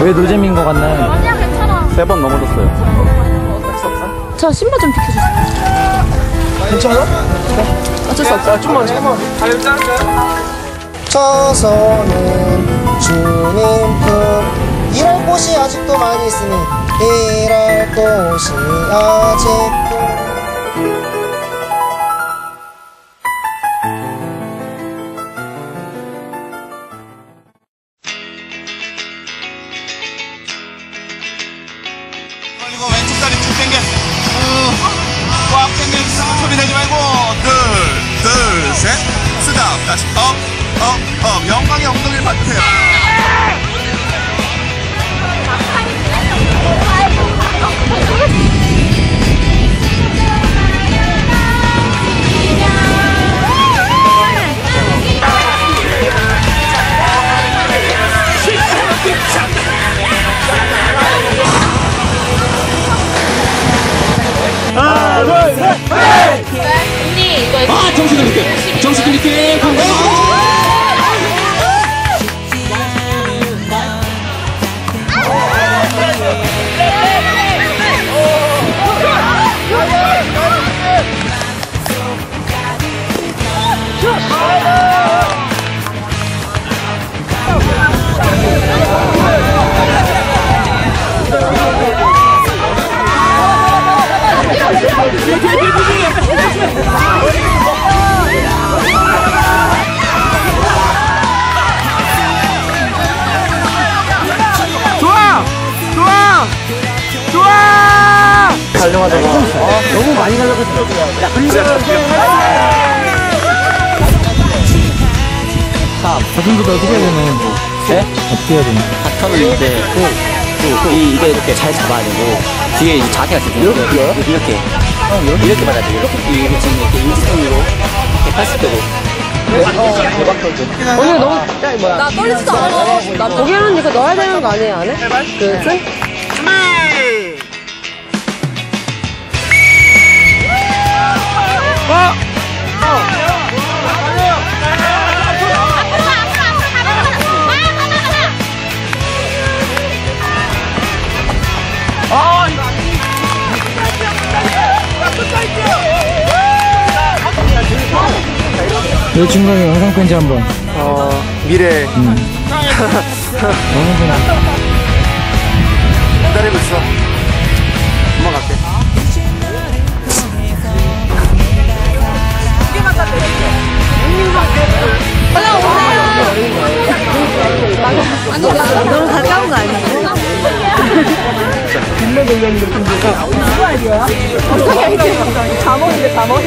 왜 노잼인 것 같나요? 아니야 괜찮아. 세 번 넘어졌어요. 저 신발 좀 비켜주세요. 괜찮아? 어쩔 수 없어. 좀만 참아. 저서는 주님 품 이럴 곳이 아직도 많이 있으니 이럴 곳이 아직도 그리고 왼쪽 다리 쭉 당겨. 어, 꽉 당겨. 소리 내지 말고. 둘, 둘, 셋. 스탑. 다시 업, 업, 언니 이거 아 정신 차릴게 정신 차릴게 달려가다가 아, 너무 많이 달려갔어. 야, 그리고 자, 저 정도도 어떻게 해야 되나요? 뭐? 네? 어떻게 해야 되나? 바텀을 이제 그, 그, 이, 이게 이렇게 잘 잡아야 되고 뒤에 이제 자세가 지금 이렇게 이렇게 이렇게 이렇게 받아야 돼 이렇게 이게 지금 이렇게 인지성으로 이렇게 80도로 오늘 너무 야, 뭐야? 나 떨리지도 않아. 나 보기에는 언니가 넣어야 되는 거 아니에요, 안에? 그 춤? 내 중간에 영상 편지 한 번. 어, 미래 너무 그냥. 기다리고 있어. 금방 갈게. 너무 가까운 거 아니야? 어떻게 알지? 잠원인데, 잠원.